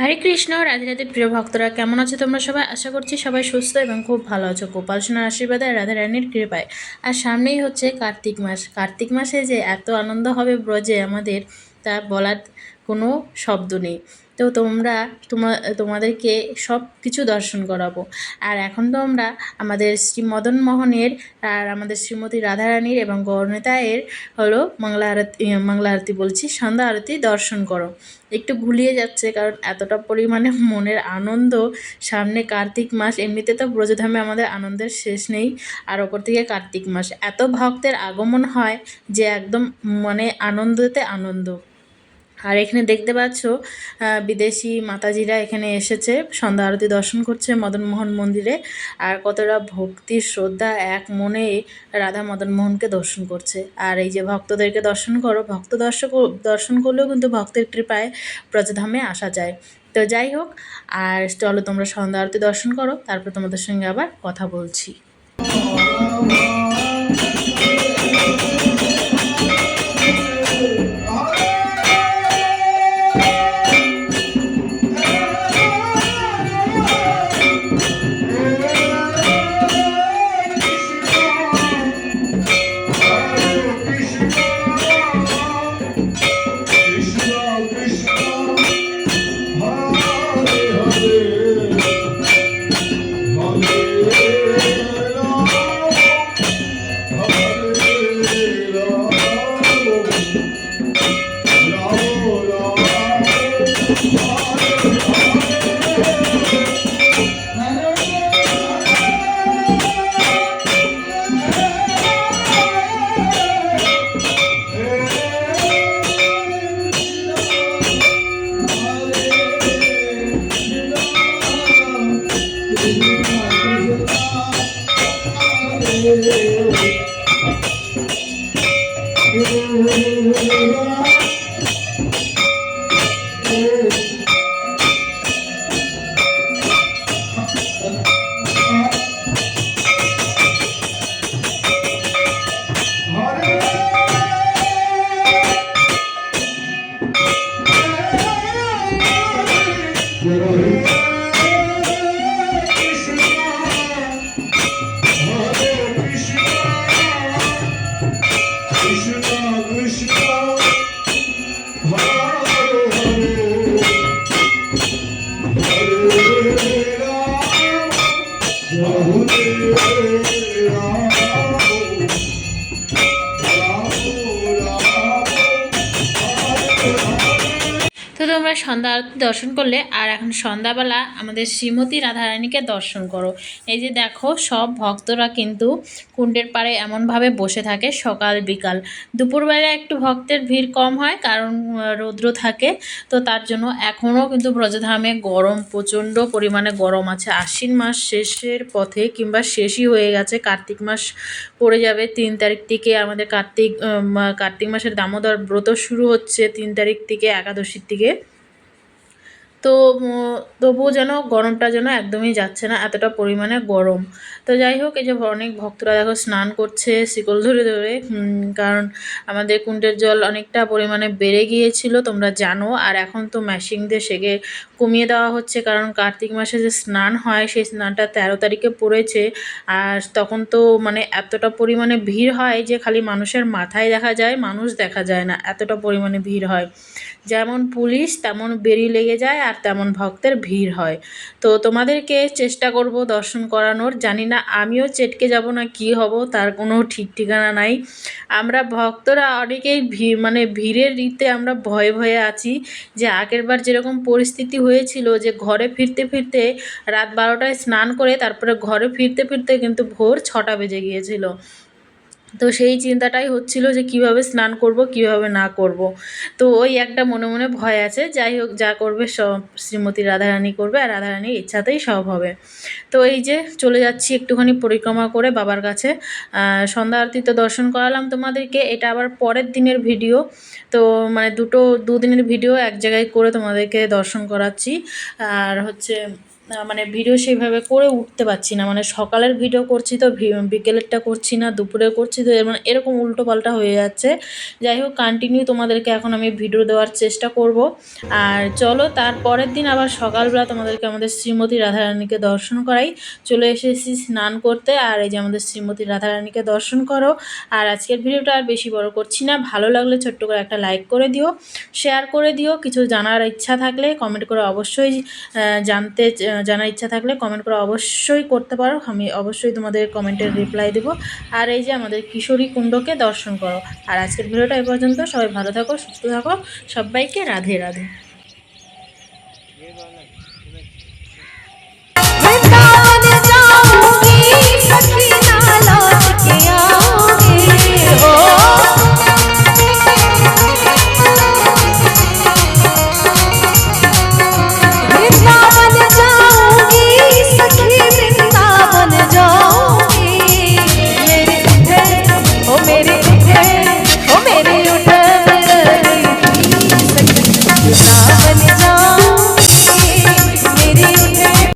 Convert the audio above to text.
হরে কৃষ্ণ, রাধে রাধে প্রিয় ভক্তরা, কেমন আছো তোমরা সবাই? আশা করছি সবাই সুস্থ এবং খুব ভালো আছো। গোপাল সোনার আশীর্বাদে রাধা রানীর কৃপায়। আর সামনেই হচ্ছে কার্তিক মাস। কার্তিক মাসে যে এত আনন্দ হবে ব্রজে আমাদের, তা বলার কোনো শব্দ নেই। তো তোমরা, তোমা, তোমাদেরকে সব কিছু দর্শন করাবো। আর এখন তো আমরা আমাদের শ্রী মদন মোহনের আর আমাদের শ্রীমতী রাধারানীর এবং গৌরনেতায়ের হলো মঙ্গলা আরতি মঙ্গলা আরতি বলছি, সন্ধ্যা আরতি দর্শন করো। একটু গুলিয়ে যাচ্ছে কারণ এতটা পরিমাণে মনের আনন্দ। সামনে কার্তিক মাস, এমনিতে তো ব্রজধামে আমাদের আনন্দের শেষ নেই। আর ওপর থেকে কার্তিক মাস, এত ভক্তের আগমন হয় যে একদম মানে আনন্দতে আনন্দ। আর এখানে দেখতে পাচ্ছ বিদেশি মাতাজিরা এখানে এসেছে। সন্ধ্যা আরতি দর্শন করছে মদনমোহন মন্দিরে। আর কতটা ভক্তি, শ্রদ্ধা, এক মনে রাধা মদনমোহনকে দর্শন করছে। আর এই যে ভক্তদেরকে দর্শন করো, ভক্ত দর্শক, দর্শন করলেও কিন্তু ভক্তের কৃপায় ব্রজধামে আসা যায়। তো যাই হোক, আর চলো তোমরা সন্ধ্যা আরতি দর্শন করো, তারপর তোমাদের সঙ্গে আবার কথা বলছি। Hare Oh, তোমরা সন্ধ্যা আরতি দর্শন করলে, আর এখন সন্ধ্যাবেলা আমাদের শ্রীমতী রাধারানীকে দর্শন করো। এই যে দেখো, সব ভক্তরা কিন্তু কুণ্ডের পাড়ে এমনভাবে বসে থাকে সকাল বিকাল। দুপুরবেলা একটু ভক্তের ভিড় কম হয়, কারণ রৌদ্র থাকে, তো তার জন্য এখনও কিন্তু ব্রজধামে গরম, প্রচণ্ড পরিমাণে গরম আছে। আশ্বিন মাস শেষের পথে কিংবা শেষই হয়ে গেছে, কার্তিক মাস পড়ে যাবে, তিন তারিখ থেকে আমাদের কার্তিক কার্তিক মাসের দামোদর ব্রত শুরু হচ্ছে, তিন তারিখ থেকে, একাদশীর থেকে তো তবুও যেন গরমটা যেন একদমই যাচ্ছে না এতটা পরিমাণে গরম। তো যাই হোক, এই যে অনেক ভক্তরা দেখো স্নান করছে শিকল ধরে ধরে। কারণ আমাদের কুণ্ডের জল অনেকটা পরিমাণে বেড়ে গিয়েছিল, তোমরা জানো। আর এখন তো মেশিন দিয়ে সেকে কমিয়ে দেওয়া হচ্ছে, কারণ কার্তিক মাসে যে স্নান হয়, সেই স্নানটা তেরো তারিখে পড়েছে। আর তখন তো মানে এতটা পরিমাণে ভিড় হয় যে খালি মানুষের মাথায় দেখা যায়, মানুষ দেখা যায় না, এতটা পরিমাণে ভিড় হয়। যেমন পুলিশ, তেমন বেরি লেগে যায়, আর তেমন ভক্তের ভিড় হয়। তো তোমাদেরকে চেষ্টা করব দর্শন করানোর, জানি না আমিও চেটকে যাব না, কি হব? তার কোনো ঠিক ঠিকানা নাই। আমরা ভক্তরা অনেকেই ভি মানে ভিড়ের রীতে আমরা ভয়ে ভয়ে আছি যে আগেরবার যেরকম পরিস্থিতি হয়েছিল যে ঘরে ফিরতে ফিরতে রাত বারোটায় স্নান করে তারপরে ঘরে ফিরতে ফিরতে কিন্তু ভোর ছটা বেজে গিয়েছিল। তো সেই চিন্তাটাই হচ্ছিল যে কীভাবে স্নান করব, কীভাবে না করব। তো ওই একটা মনে মনে ভয় আছে, যাই হোক যা করবে সব শ্রীমতী রাধারানী করবে আর রাধারানীর ইচ্ছাতেই সব হবে। তো এই যে চলে যাচ্ছি একটুখানি পরিক্রমা করে বাবার কাছে। সন্ধ্যা আরতি তো দর্শন করালাম তোমাদেরকে, এটা আবার পরের দিনের ভিডিও। তো মানে দুটো, দুদিনের ভিডিও এক জায়গায় করে তোমাদেরকে দর্শন করাচ্ছি। আর হচ্ছে মানে ভিডিও সেইভাবে করে উঠতে পারছি না। মানে সকালের ভিডিও করছি তো বিকেলেরটা করছি না, দুপুরে করছি তো মানে এরকম উল্টো পাল্টা হয়ে যাচ্ছে। যাই হোক কন্টিনিউ তোমাদেরকে এখন আমি ভিডিও দেওয়ার চেষ্টা করব। আর চলো, তারপরের দিন আবার সকালবেলা তোমাদেরকে আমাদের শ্রীমতী রাধারানীকে দর্শন করাই। চলে এসেছি স্নান করতে, আর এই যে আমাদের শ্রীমতী রাধারানীকে দর্শন করো। আর আজকের ভিডিওটা আর বেশি বড় করছি না। ভালো লাগলে ছোট্ট করে একটা লাইক করে দিও শেয়ার করে দিও। কিছু জানার ইচ্ছা থাকলে কমেন্ট করে অবশ্যই জানতে জানার ইচ্ছা থাকলে কমেন্ট করে অবশ্যই করতে পারো। আমি অবশ্যই তোমাদের কমেন্টের রিপ্লাই দেবো। আর এই যে আমাদের কিশোরী কুণ্ডকে দর্শন করো। আর আজকের ভিডিওটা এ পর্যন্ত। সবাই ভালো থাকো, সুস্থ থাকো। সবাইকে রাধে রাধে।